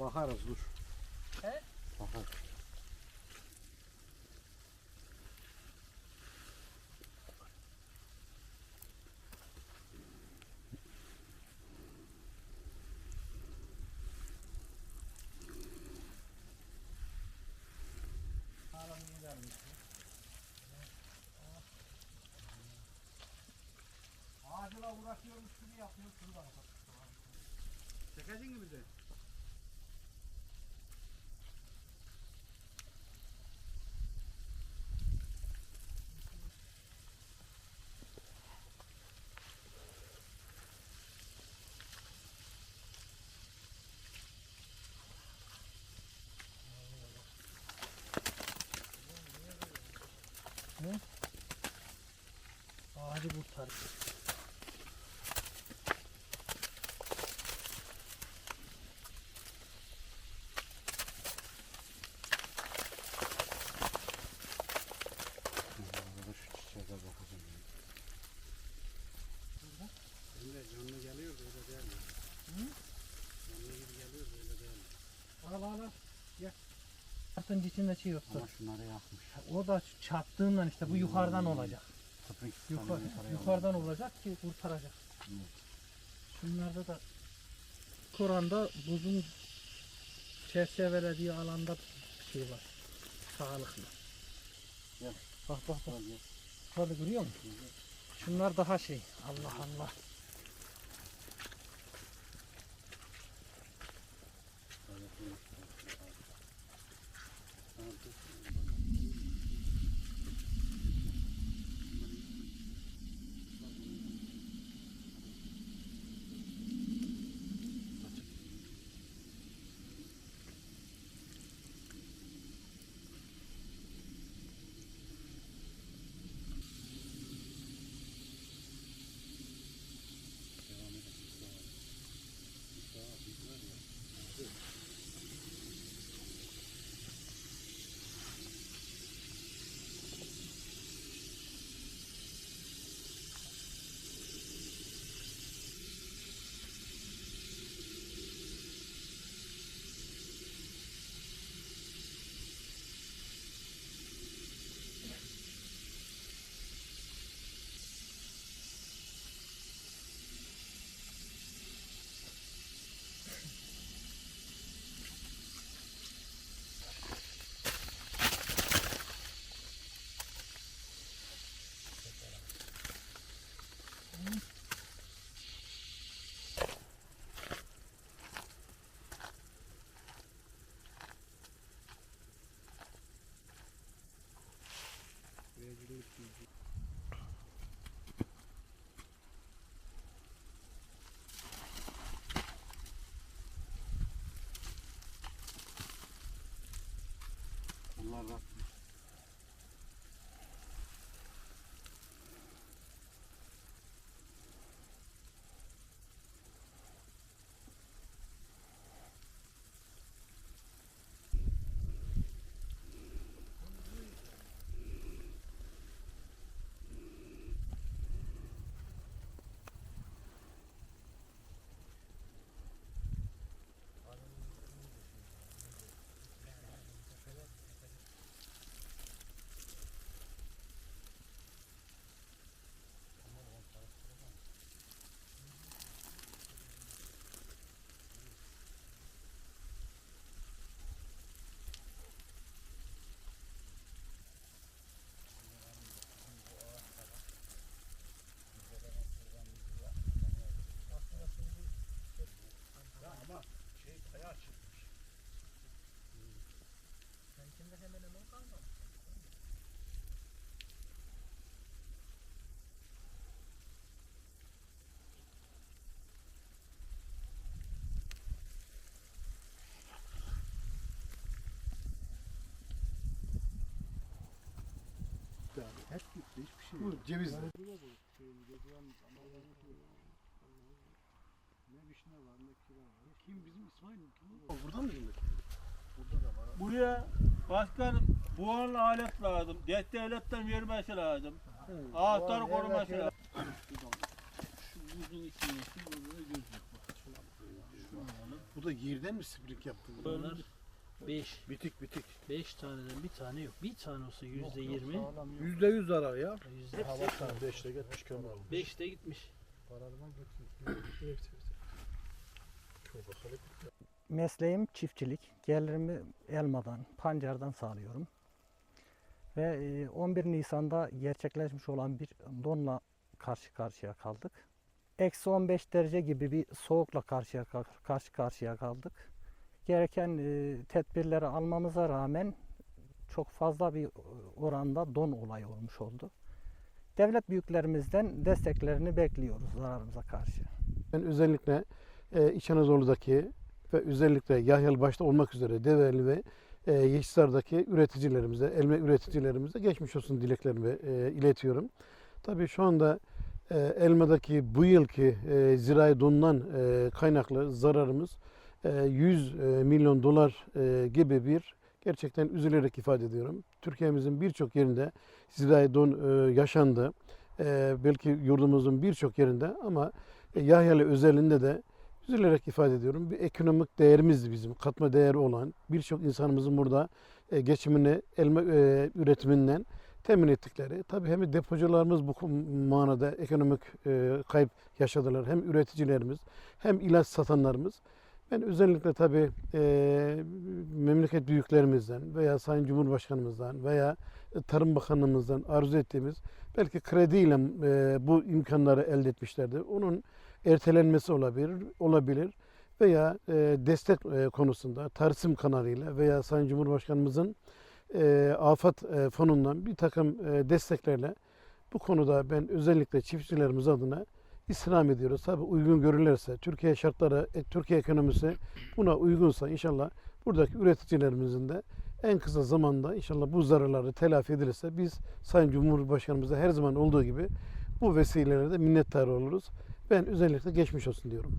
Bakarız dur. He? Bakarız. Ağacına uğraşıyormuş gibi yapıyor. Şunu da kapat. Çekecek mi bize? Al. Gel. Artın içinde şey yoktu. Ama şunları yakmış. O da çarptığından işte bu yukarıdan olacak. Tıpkı Yukarı, yukarıdan olacak ki kurtaracak. Hı. Şunlarda da Kur'an'da buzun çerçevelediği alanda şey var. Sağlıklı. Gel. Bak bak bak. Şöyle görüyor musun? Şunlar daha şey. Allah Allah. Bunlar da ama şey kaya çıkmış. Seninkinde hemen hemen kalmadı. Yani hep gitti hiçbir şey Bu ceviz. Yani burada da şey, Ne vişne var ne kiraz var. Kim bizim İsmail mi? Kim? Burada mı şimdi? Burada da var. Buraya başkan buharlı alet lazım. Det devletten vermesi lazım. Ağaçları koruması lazım. Şu buzun burada. Bu da yerden mi spring yaptın? Bunlar 5. Bitik bitik. 5 taneden bir tane yok. Bir tane olsa yüzde yirmi. Yüzde yüz zarar ya. Yüzde Hava sana beşte gitmiş kömür almış. 5'te gitmiş. Mesleğim çiftçilik. Gelirimi elmadan, pancardan sağlıyorum. Ve e, 11 Nisan'da gerçekleşmiş olan bir donla karşı karşıya kaldık. Eksi 15 derece gibi bir soğukla karşıya karşı karşıya kaldık. Gereken e, tedbirleri almamıza rağmen çok fazla bir oranda don olayı olmuş oldu. Devlet büyüklerimizden desteklerini bekliyoruz zararımıza karşı. Ben özellikle e, İç Anadolu'daki ve özellikle Yahyalı başta olmak üzere Develi ve e, Yeşilsar'daki üreticilerimize, elma üreticilerimize geçmiş olsun dileklerimi e, iletiyorum. Tabii şu anda e, elmadaki bu yılki e, zirai dondan e, kaynaklı zararımız 100 e, milyon dolar e, gibi bir gerçekten üzülerek ifade ediyorum. Türkiye'mizin birçok yerinde zirai don e, yaşandı. Belki yurdumuzun birçok yerinde ama Yahyalı özelinde de üzülerek ifade ediyorum. Bir ekonomik değerimiz bizim, katma değeri olan birçok insanımızın burada geçimini elma üretiminden temin ettikleri. Tabii hem depocularımız bu manada ekonomik kayıp yaşadılar. Hem üreticilerimiz hem ilaç satanlarımız. Ben özellikle tabii e, memleket büyüklerimizden veya Sayın Cumhurbaşkanımızdan veya Tarım Bakanlığımızdan arzu ettiğimiz belki krediyle e, bu imkanları elde etmişlerdi. Onun ertelenmesi olabilir, olabilir veya e, destek e, konusunda Tarsim kanalıyla veya Sayın Cumhurbaşkanımızın e, afet e, fonundan bir takım e, desteklerle bu konuda ben özellikle çiftçilerimiz adına istirham ediyoruz. Tabii uygun görülürse, Türkiye şartları, e, Türkiye ekonomisi buna uygunsa inşallah buradaki üreticilerimizin de en kısa zamanda inşallah bu zararları telafi edilirse biz Sayın Cumhurbaşkanımıza her zaman olduğu gibi bu vesilelerle de minnettar oluruz. Ben özellikle geçmiş olsun diyorum.